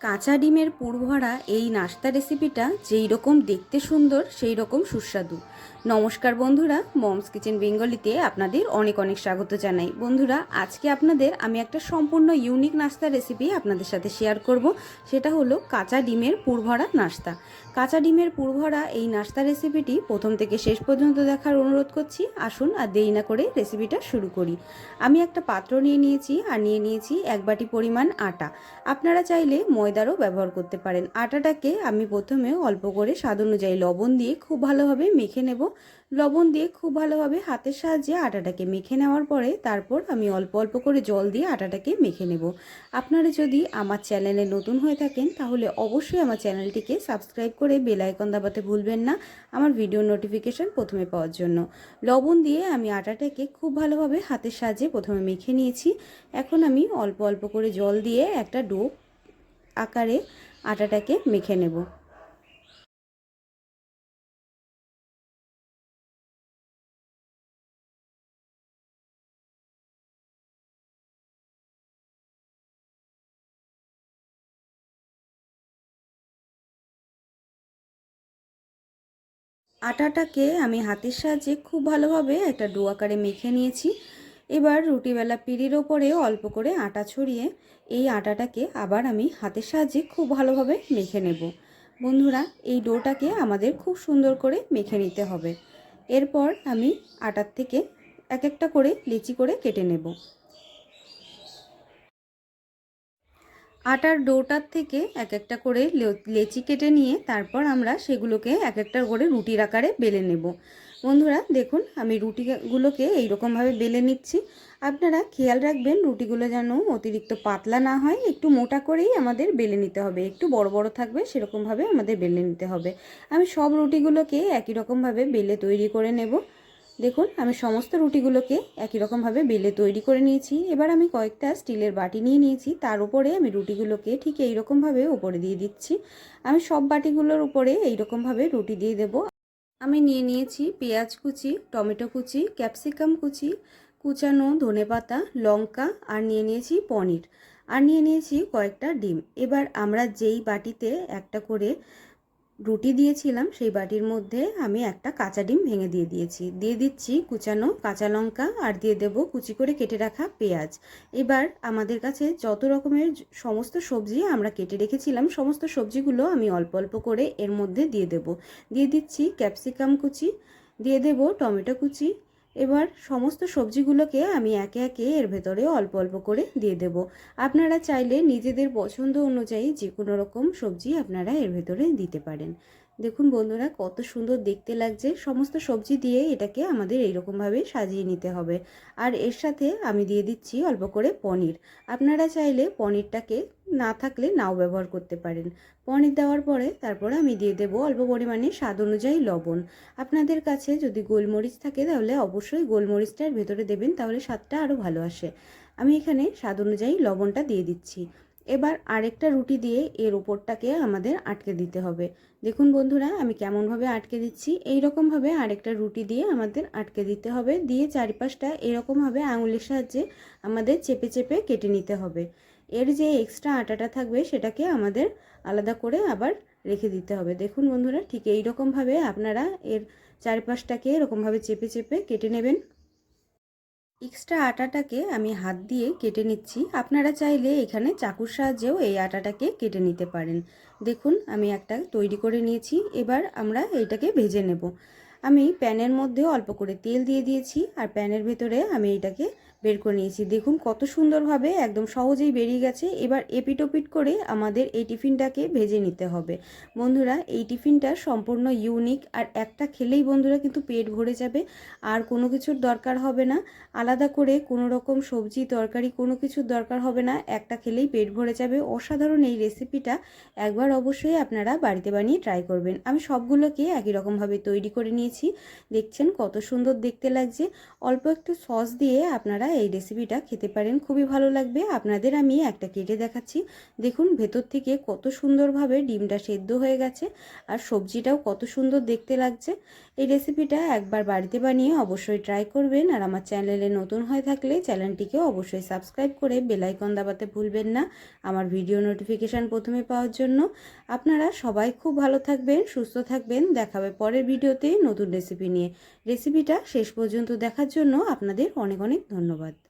কাঁচা ডিমের পুরভরা এই নাস্তা রেসিপিটা যেই রকম দেখতে সুন্দর, সেই রকম সুস্বাদু। নমস্কার বন্ধুরা, মমস কিচেন বেঙ্গলিতে আপনাদের অনেক অনেক স্বাগত জানাই। বন্ধুরা, আজকে আপনাদের আমি একটা সম্পূর্ণ ইউনিক নাস্তা রেসিপি আপনাদের সাথে শেয়ার করব। সেটা হলো কাঁচা ডিমের পুরভরা নাস্তা। কাঁচা ডিমের পুরভরা এই নাস্তা রেসিপিটি প্রথম থেকে শেষ পর্যন্ত দেখার অনুরোধ করছি। আসুন আর দেরি না করে রেসিপিটা শুরু করি। আমি একটা পাত্র নিয়ে নিয়েছি আর নিয়ে নিয়েছি এক বাটি পরিমাণ আটা। আপনারা চাইলে ময়দারও ব্যবহার করতে পারেন। আটাটাকে আমি প্রথমে অল্প করে স্বাদ অনুযায়ী লবণ দিয়ে খুব ভালোভাবে মেখে নেব। লবণ দিয়ে খুব ভালোভাবে হাতের সাহায্যে আটাটাকে মেখে নেওয়ার পরে তারপর আমি অল্প অল্প করে জল দিয়ে আটাটাকে মেখে নেব। আপনারা যদি আমার চ্যানেলে নতুন হয়ে থাকেন, তাহলে অবশ্যই আমার চ্যানেলটিকে সাবস্ক্রাইব করে বেল আইকন দাবাতে ভুলবেন না আমার ভিডিও নোটিফিকেশান প্রথমে পাওয়ার জন্য। লবণ দিয়ে আমি আটাটাকে খুব ভালোভাবে হাতের সাহায্যে প্রথমে মেখে নিয়েছি। এখন আমি অল্প অল্প করে জল দিয়ে একটা ডো আকারে আটাটাকে মেখে নেব। আটাটাকে আমি হাতের সাহায্যে খুব ভালোভাবে একটা ডো আকারে মেখে নিয়েছি। এবার রুটিবেলা পিড়ির ওপরে অল্প করে আটা ছড়িয়ে এই আটাটাকে আবার আমি হাতের সাহায্যে খুব ভালোভাবে মেখে নেব। বন্ধুরা, এই ডোটাকে আমাদের খুব সুন্দর করে মেখে নিতে হবে। এরপর আমি আটার থেকে এক একটা করে লিচি করে কেটে নেব। আটার ডোটার থেকে এক একটা করে লেচি কেটে নিয়ে তারপর আমরা সেগুলোকে এক একটা করে রুটির আকারে বেলে নেব। বন্ধুরা, দেখুন, আমি রুটিগুলোকে এইরকমভাবে বেলে নিচ্ছি। আপনারা খেয়াল রাখবেন, রুটিগুলো যেন অতিরিক্ত পাতলা না হয়, একটু মোটা করেই আমাদের বেলে নিতে হবে। একটু বড় বড় থাকবে, সেরকমভাবে আমাদের বেলে নিতে হবে। আমি সব রুটিগুলোকে একই রকমভাবে বেলে তৈরি করে নেব। দেখুন, আমি সমস্ত রুটিগুলোকে একই রকমভাবে বেলে তৈরি করে নিয়েছি। এবার আমি কয়েকটা স্টিলের বাটি নিয়ে নিয়েছি। তার উপরে আমি রুটিগুলোকে ঠিক এইরকমভাবে উপরে দিয়ে দিচ্ছি। আমি সব বাটিগুলোর উপরে এইরকমভাবে রুটি দিয়ে দেব। আমি নিয়ে নিয়েছি পেঁয়াজ কুচি, টমেটো কুচি, ক্যাপসিকাম কুচি, কুচানো ধনেপাতা লঙ্কা আর নিয়ে নিয়েছি পনির। আর নিয়ে নিয়েছি কয়েকটা ডিম। এবার আমরা যেই বাটিতে একটা করে রুটি দিয়েছিলাম, সেই বাটির মধ্যে আমি একটা কাঁচা ডিম ভেঙে দিয়ে দিয়েছি। দিয়ে দিচ্ছি কুচানো কাঁচা লঙ্কা আর দিয়ে দেব কুচি করে কেটে রাখা পেঁয়াজ। এবার আমাদের কাছে যত রকমের সমস্ত সবজি আমরা কেটে রেখেছিলাম, সমস্ত সবজিগুলো আমি অল্প অল্প করে এর মধ্যে দিয়ে দেব। দিয়ে দিচ্ছি ক্যাপসিকাম কুচি, দিয়ে দেব টমেটো কুচি এবার সমস্ত সবজিগুলোকে আমি একে একে এর ভেতরে অল্প অল্প করে দিয়ে দেব। আপনারা চাইলে নিজেদের পছন্দ অনুযায়ী যে কোনো রকম সবজি আপনারা এর ভেতরে দিতে পারেন। দেখুন বন্ধুরা, কত সুন্দর দেখতে লাগছে। সমস্ত সবজি দিয়ে এটাকে আমাদের এইরকমভাবে সাজিয়ে নিতে হবে। আর এর সাথে আমি দিয়ে দিচ্ছি অল্প করে পনির। আপনারা চাইলে পনিরটাকে না থাকলে নাও ব্যবহার করতে পারেন। পনির দেওয়ার পরে তারপরে আমি দিয়ে দেব অল্প পরিমাণে স্বাদ অনুযায়ী লবণ। আপনাদের কাছে যদি গোলমরিচ থাকে তাহলে অবশ্যই গোলমরিচটার ভেতরে দেবেন, তাহলে স্বাদটা আরও ভালো আসে। আমি এখানে স্বাদ অনুযায়ী লবণটা দিয়ে দিচ্ছি। এবার আরেকটা রুটি দিয়ে এর ওপরটাকে আমাদের আটকে দিতে হবে। দেখুন বন্ধুরা, আমি কেমনভাবে আটকে দিচ্ছি এই রকমভাবে আরেকটা রুটি দিয়ে আমাদের আটকে দিতে হবে, দিয়ে চারিপাশটা এরকমভাবে আঙুলের সাহায্যে আমাদের চেপে চেপে কেটে নিতে হবে। এর যে এক্সট্রা আটাটা থাকবে, সেটাকে আমাদের আলাদা করে আবার রেখে দিতে হবে। দেখুন বন্ধুরা, ঠিক এই রকমভাবে আপনারা এর চারপাশটাকে এরকমভাবে চেপে চেপে কেটে নেবেন। এক্সট্রা আটাটাকে আমি হাত দিয়ে কেটে নিচ্ছি। আপনারা চাইলে এখানে চাকুর সাহায্যেও এই আটাটাকে কেটে নিতে পারেন। দেখুন, আমি একটা তৈরি করে নিয়েছি। এবার আমরা এইটাকে ভেজে নেব। আমি প্যানের মধ্যে অল্প করে তেল দিয়ে দিয়েছি। আর প্যানের ভেতরে আমি এটাকে বের করে নিয়েছি। দেখুন কত সুন্দরভাবে একদম সহজেই বেরিয়ে গেছে। এবার এপিটোপিট করে আমাদের এই টিফিনটাকে ভেজে নিতে হবে। বন্ধুরা, এই টিফিনটা সম্পূর্ণ ইউনিক আর একটা খেলেই বন্ধুরা কিন্তু পেট ভরে যাবে। আর কোনো কিছুর দরকার হবে না। আলাদা করে কোনো রকম সবজি, তরকারি, কোনো কিছুর দরকার হবে না। একটা খেলেই পেট ভরে যাবে। অসাধারণ এই রেসিপিটা একবার অবশ্যই আপনারা বাড়িতে বানিয়ে ট্রাই করবেন। আমি সবগুলোকে একই রকমভাবে তৈরি করে নিয়েছি। দেখছেন কত সুন্দর দেখতে লাগছে। অল্প একটু সস দিয়ে আপনারা এই রেসিপিটা খেতে পারেন, খুবই ভালো লাগবে। আপনাদের আমি একটা কেটে দেখাচ্ছি। দেখুন, ভেতর থেকে কত সুন্দরভাবে ডিমটা সেদ্ধ হয়ে গেছে আর সবজিটাও কত সুন্দর দেখতে লাগছে। এই রেসিপিটা একবার বাড়িতে বানিয়ে অবশ্যই ট্রাই করবেন আর আমার চ্যানেলে নতুন হয়ে থাকলে চ্যানেলটিকে অবশ্যই সাবস্ক্রাইব করে বেলাইকন দাবাতে ভুলবেন না। আমার ভিডিও নোটিফিকেশান প্রথমে পাওয়ার জন্য। আপনারা সবাই খুব ভালো থাকবেন, সুস্থ থাকবেন। দেখাবে পরের ভিডিওতে নতুন রেসিপি নিয়ে। রেসিপিটা শেষ পর্যন্ত দেখার জন্য আপনাদের অনেক অনেক ধন্যবাদ